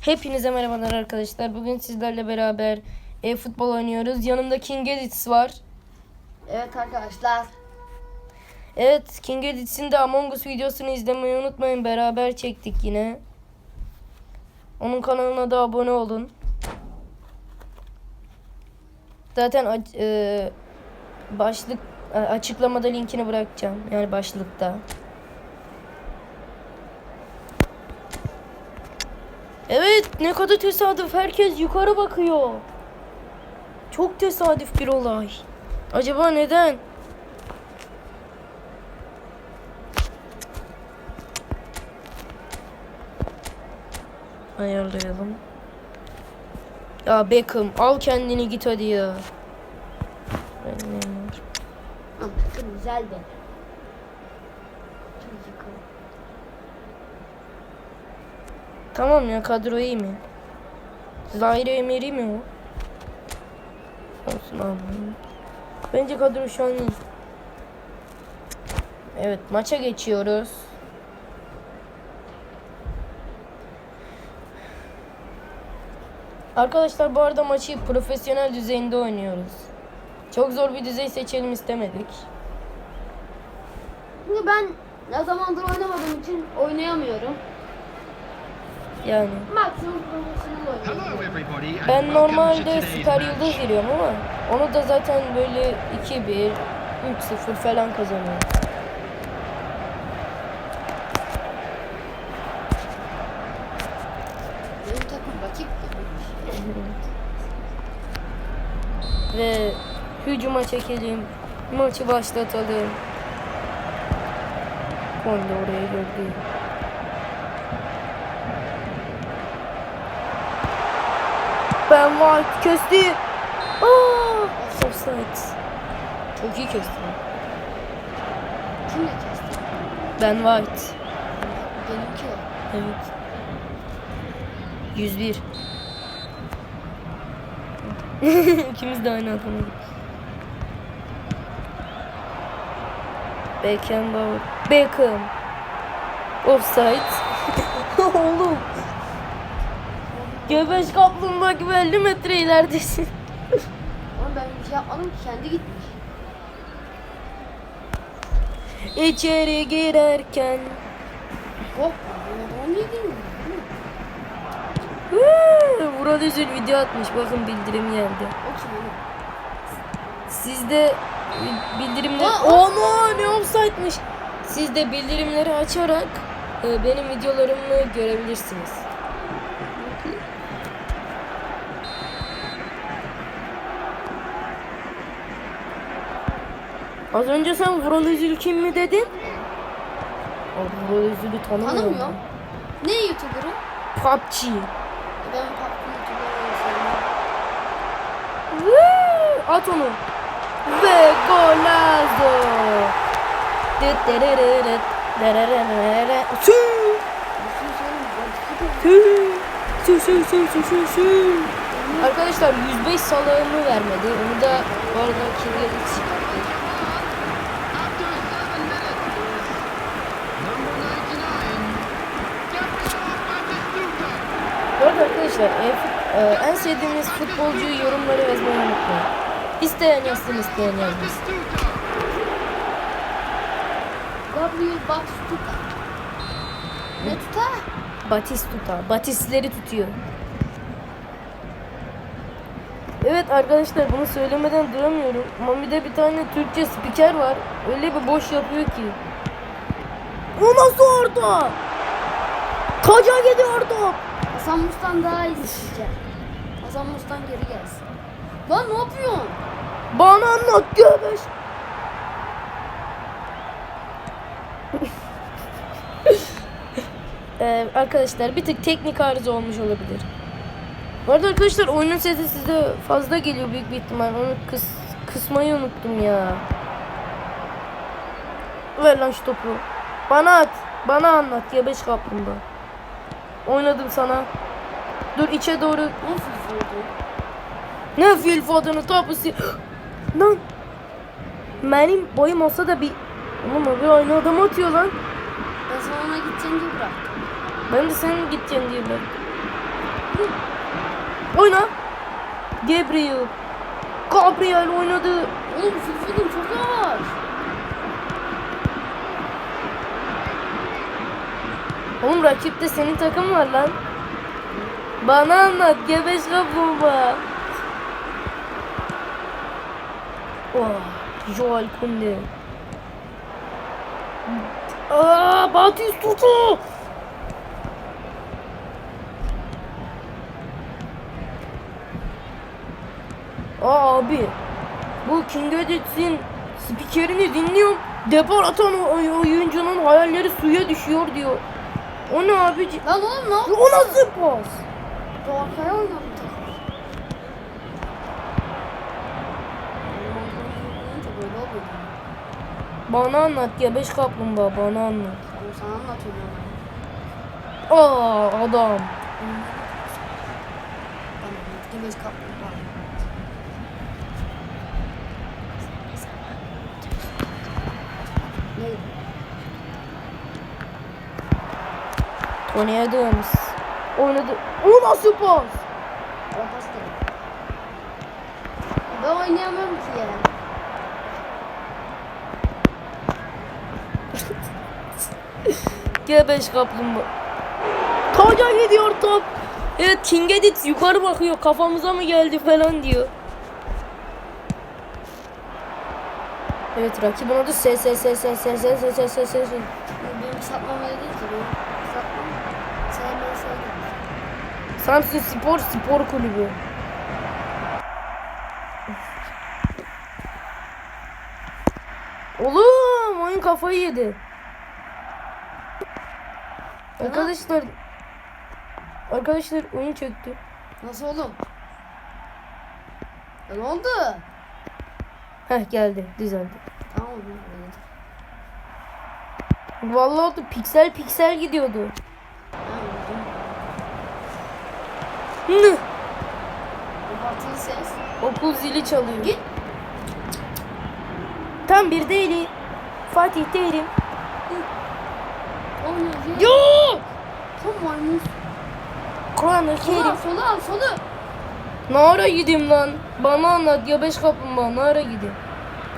Hepinize merhabalar arkadaşlar. Bugün sizlerle beraber e, futbol oynuyoruz. Yanımda King Edits var. Evet arkadaşlar. Evet King Edits'in de Among Us videosunu izlemeyi unutmayın. Beraber çektik yine. Onun kanalına da abone olun. Zaten e, başlık e, açıklamada linkini bırakacağım. Yani başlıkta. Evet ne kadar tesadüf. Herkes yukarı bakıyor. Çok tesadüf bir olay. Acaba neden? Ayarlayalım. Ya Beckham al kendini git hadi ya. Güzel de. Tamam ya kadro iyi mi? Zahire Emery mi o? Olsun abi. Bence kadro şu an iyi. Evet maça geçiyoruz. Arkadaşlar bu arada maçı profesyonel düzeyinde oynuyoruz. Çok zor bir düzey seçelim istemedik. Çünkü ben ne zamandır oynamadığım için oynayamıyorum. Yani ben normalde Süper. Yıldız giriyorum ama onu da zaten böyle 2-1, 3-0 falan kazanıyorum. Ve hücuma çekelim. Maçı başlatalım. Konde oraya gördü. Ben White kesti. Aa, offside. Çok iyi kesti. Kimle kesti? Ben White. Benimki o. Evet. 101. İkimiz de aynı adamı. Beckenbauer. Beckham. Offside. Oğlum. Göbeş kaplumbağa gibi 50 metre ileridesin. Ama ben bir şey yapmadım ki kendi gitmiş. İçeri girerken. Hop. Onu? Huu, Vural Üzül video atmış. Bakın bildirim geldi. O kim oğlum? Siz de bi- bildirimleri... Aa, Ana ne offside'mış. Siz de bildirimleri açarak e, benim videolarımı görebilirsiniz. Az önce sen Vural Üzül kim mi dedin? O Vural Üzül'ü tanımıyorum. Tanımıyor. Ne YouTuber'ı? PUBG. Ben PUBG YouTuber'ı! At onu. Ve golazo. Sü, sü, sü, sü. Arkadaşlar 105 salağımı vermedi. Onu da bu arada kirli çıkarttı. Bu arada arkadaşlar e, fut- e, en sevdiğiniz futbolcuyu yorumlara yazmayı unutmayın. İsteyen yazsın isteyen yazmasın. Gabriel Batistuta. Ne tutar? Batistuta. Batisleri tutuyor. Evet arkadaşlar bunu söylemeden duramıyorum. Mami'de bir tane Türkçe spiker var. Öyle bir boş yapıyor ki. O nasıl orada? Kaca gidiyor top. Hasan Mustan daha iyi sizce. Hasan Mustan geri gelsin. Lan ne yapıyorsun? Bana anlat göbeş. ee, arkadaşlar bir tık teknik arıza olmuş olabilir. Bu arada arkadaşlar oyunun sesi size fazla geliyor büyük bir ihtimal. Onu kıs, kısmayı unuttum ya. Ver lan şu topu. Bana at. Bana anlat ya beş kaplumbağa. Oynadım sana. Dur içe doğru Nasıl oldu? ne fil fadını tapısı. Lan. Benim boyum olsa da bir... Oğlum abi aynı adam atıyor lan. Ben sana ona gideceğim diye bıraktım. Ben de senin gideceğin diye ben. Oyna. Gabriel. Gabriel oynadı. Oğlum Fırfır'ın çok yavaş. Oğlum rakipte senin takım var lan. Bana anlat gebeş kaplumbağa. Oh, Joel Kunde. Aa, Batistuta. Aa abi. Bu King Edits'in spikerini dinliyorum. Depar atan oyuncunun hayalleri suya düşüyor diyor. O ne abici? Lan oğlum ne yaptın? O nasıl pas? Bu arkaya oynadı takım. Böyle oluyor. Bana anlat ya beş kaplumbağa bana anlat. Oğlum sana anlatıyorum. Aa adam. Bana Gebeş kaplumbağa. Ne? Oynadı. O nasıl pas? Ben oynayamıyorum ki ya. Gel beş kaplumbağa. Taca gidiyor top. Evet King Edit yukarı bakıyor kafamıza mı geldi falan diyor. Evet rakibin adı S S S S S S S S S S S. Benim satmam öyle değil ki. Samsun Spor Spor Kulübü. Oğlum oyun kafayı yedi. Arkadaşlar Arkadaşlar oyun çöktü. Nasıl oğlum? Ya ne oldu? Heh geldi düzeldi. Tamam. Vallahi oldu piksel piksel gidiyordu. Tamam, Oğlum. Abartılı ses. okul zili çalıyor. Git. Tam bir değilim. Fatih değilim. Oynuyor. Yo! Tam maymun. Al, Kerim. solu al, solu. Ne ara gideyim lan? Bana anlat ya beş kaplumbağa ne ara gideyim?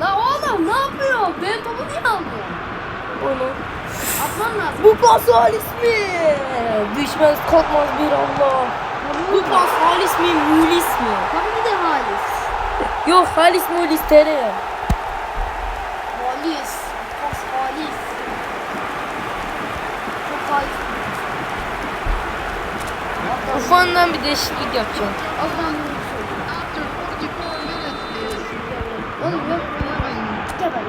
La oğlum ne yapıyor? Benim topu niye alıyor? Onu. Atman lazım. Bu pas Halis mi? Düşmez kalkmaz bir Allah. Bu pas Halis mi Mulis mi? Tabii ki de Halis. Yok Halis Mulis tereyağı. Halis. Pas Halis. Çok Halis. Ufandan bir değişiklik yapacağım. Az ben bunu söyleyeyim. Oğlum yok. Gel bak.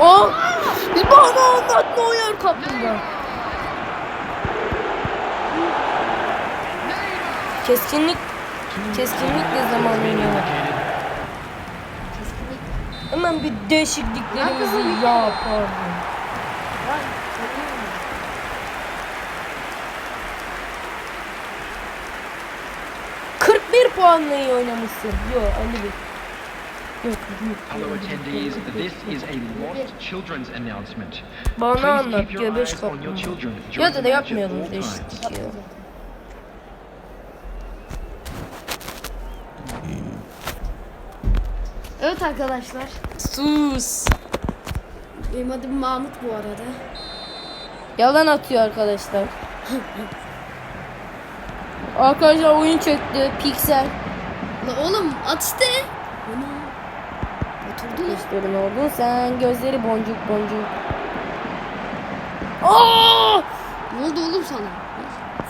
Oh! Bana anlat ne oyar kaplumbağa. Keskinlik keskinlikle zaman oynuyorlar. Keskinlik. Hemen bir değişikliklerimizi yapalım. bir puanla iyi oynamışsın. Yo 51. Yok, Hello attendees, this is a lost children's announcement. Bana anlat, göbeş kapma. Ya da da yapmayalım değişiklik ya. Evet arkadaşlar. Sus. Benim adım Mahmut bu arada. Yalan atıyor arkadaşlar. arkadaşlar oyun çöktü. Piksel. La oğlum at işte. Ana. Oturdu la. İşlerin oldun sen. Gözleri boncuk boncuk. Aa! Ne oldu oğlum sana?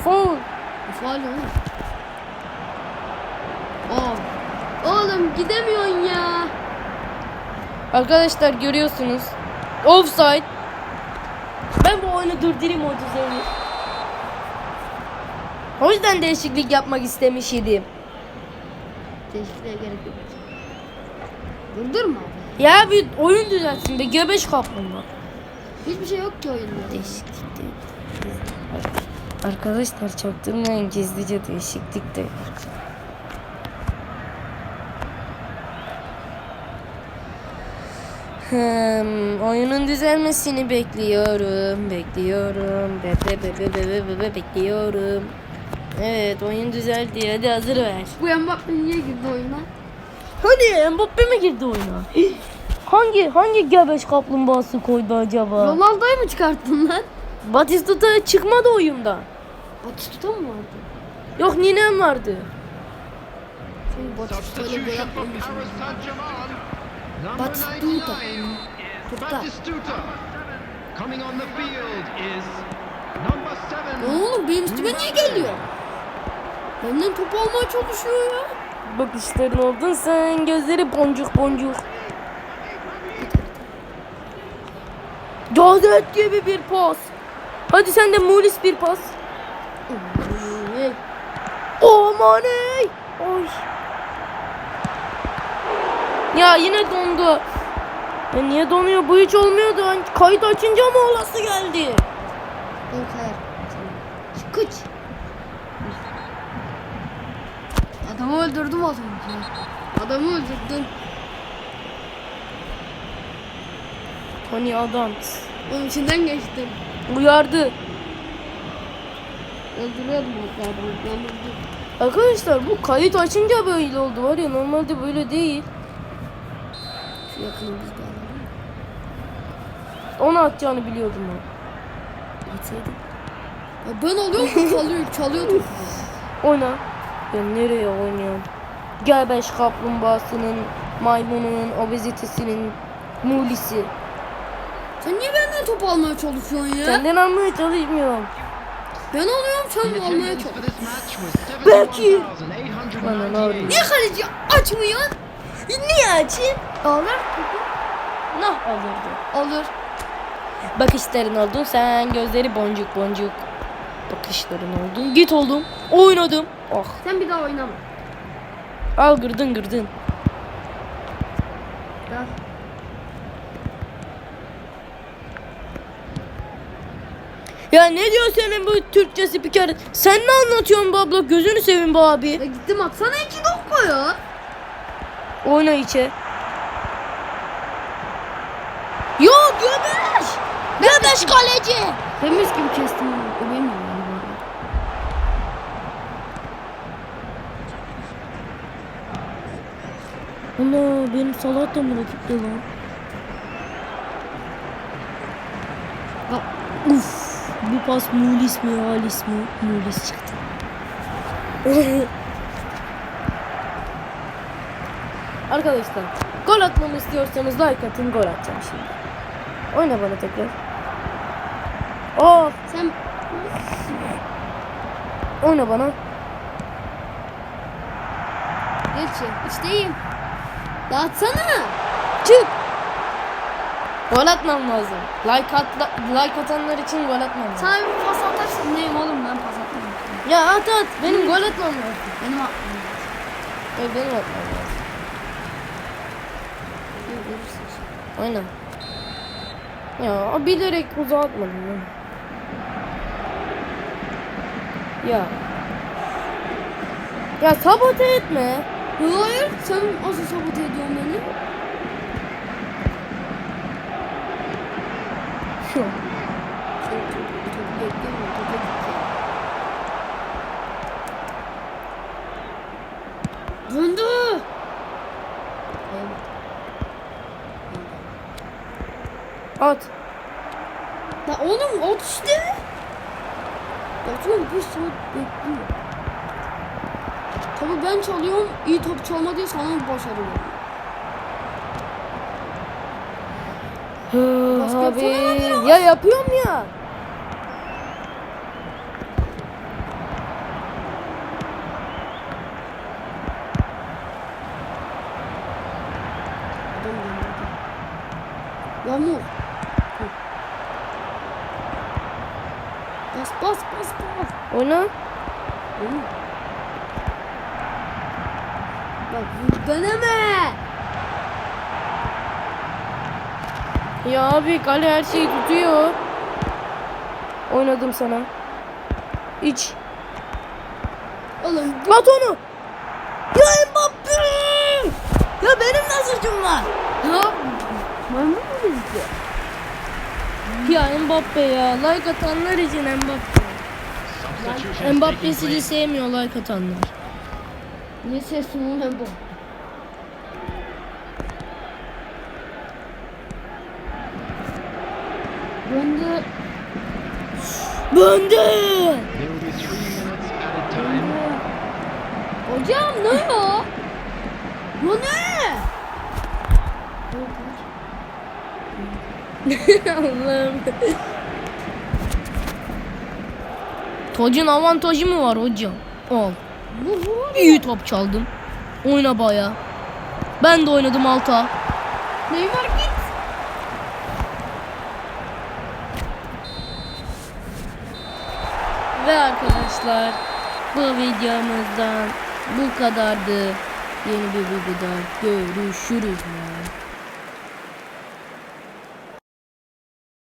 Foul. Faal oğlum. Aa. Oğlum gidemiyorsun ya. Arkadaşlar görüyorsunuz. Offside. Ben bu oyunu durdurayım o düzeni. O yüzden değişiklik yapmak istemiş idim. Değişikliğe gerek yok. Durdurma abi. Ya bir oyun düzeltsin be göbeş kaplumbağa. Hiçbir şey yok ki oyunda. Değişiklik değil. Arkadaşlar çaktırmayın gizlice değişiklik de. Hmm, oyunun düzelmesini bekliyorum, bekliyorum, bebe bebe bebe bebe bekliyorum. Evet, oyun düzeldi. Hadi hazır ver. Bu Mbappe niye girdi oyuna? Hadi Mbappe mi girdi oyuna? hangi hangi gebeş kaplumbağası koydu acaba? Ronaldo'yu mu çıkarttın lan? Batistuta çıkmadı oyunda. Batistuta mı vardı? Yok ninem vardı. Senin Batistuta ile Tutta. Batistuta. Coming on the field is number Ya 7. oğlum benim üstüme niye geliyor? Benden top almaya çalışıyor ya. Bakışların oldun sen gözleri boncuk boncuk. Gazet gibi bir pas. Hadi sen de Mulis bir pas. Aman ey. Oy. Ya yine dondu. Ya niye donuyor? Bu hiç olmuyordu. Hani Kayıt açınca mı olası geldi? Yok hayır. Çıkıç. Adamı öldürdüm az önce. Adamı öldürdüm. Hani adam Onun içinden geçtim. uyardı. Öldürüyordum hatta adamı. Öldürdüm. Arkadaşlar bu kayıt açınca böyle oldu var ya normalde böyle değil. Yakını biz de alalım. Onu atacağını biliyordum ben. Gitseydik. Ya ben alıyorum çalıyor, çalıyor topu. Oyna. Ya nereye oynuyorsun? Gebeş kaplumbağasının, maymunun, obezitesinin, mulisi. Sen niye benden top almaya çalışıyorsun ya? Senden almaya çalışmıyorum. Ben alıyorum sen almaya çalışıyorsun. Belki. Bana ne 71,898. Niye kaleci açmıyor? Niye açayım? Alır. Nah alırdı. Alır. Bakışların oldun sen gözleri boncuk boncuk. Bakışların oldun. Git oldum. Oynadım. Oh. Sen bir daha oynama. Al gırdın gırdın. Gel. Ya ne diyor senin bu Türkçe spiker? Sen ne anlatıyorsun bu abla? Gözünü seveyim bu abi. Ya gittim atsana iki dakika ya. Oyna içe. Yo göbeş. Göbeş kaleci. Temiz gibi kestim. O benim arada. Ana benim salat da mı rakipte lan? Uf. Bu pas Mulis mi Halis mi? Mulis çıktı. Arkadaşlar gol atmamı istiyorsanız like atın gol atacağım şimdi. Oyna bana tekrar. Aa, Sen oyna bana. geç ya. İşteyim. Dağıtsana. Çık. Gol atmam lazım. Like, at, like atanlar için gol atmam lazım. Sana bir pas atarsın. Neyim oğlum ben pas atmam. Ya at at. Benim gol atmam lazım. Benim aklım. Evet, benim atmam lazım. Aynen. Ya bilerek uzağa atmadım ya. Ya. Sabote etme. Hayır sen nasıl sabote ediyorsun beni? Şu. Döndü. At. Ya oğlum at işte. Atıyorum bir saat bekliyor. Tabii ben çalıyorum. iyi top çalma diye sana bir başarı var. Hı, abi. Ya yapıyorum ya. Adam gönderdi. Yağmur. Hı. Bas bas bas bas. Oyna. Oğlum. Bak vur deneme. Ya abi kale her şeyi tutuyor. Oynadım sana. İç. Oğlum At onu. Ya Mbappe. Ya benim suçum var. yapıyorsun? Maymun mu bizde? Ya Mbappe ya. Like atanlar için Mbappe. Mbappe'yi taking place. sevmiyor like atanlar. Ne sesim ben bu? Böndü. Time. Hocam ne o? Bu ne? Allah'ım. Tocun avantajı mı var hocam? Al. İyi top çaldım. Oyna baya. Ben de oynadım alta. Neymar git. Ve arkadaşlar bu videomuzdan bu kadardı. Yeni bir videoda görüşürüz.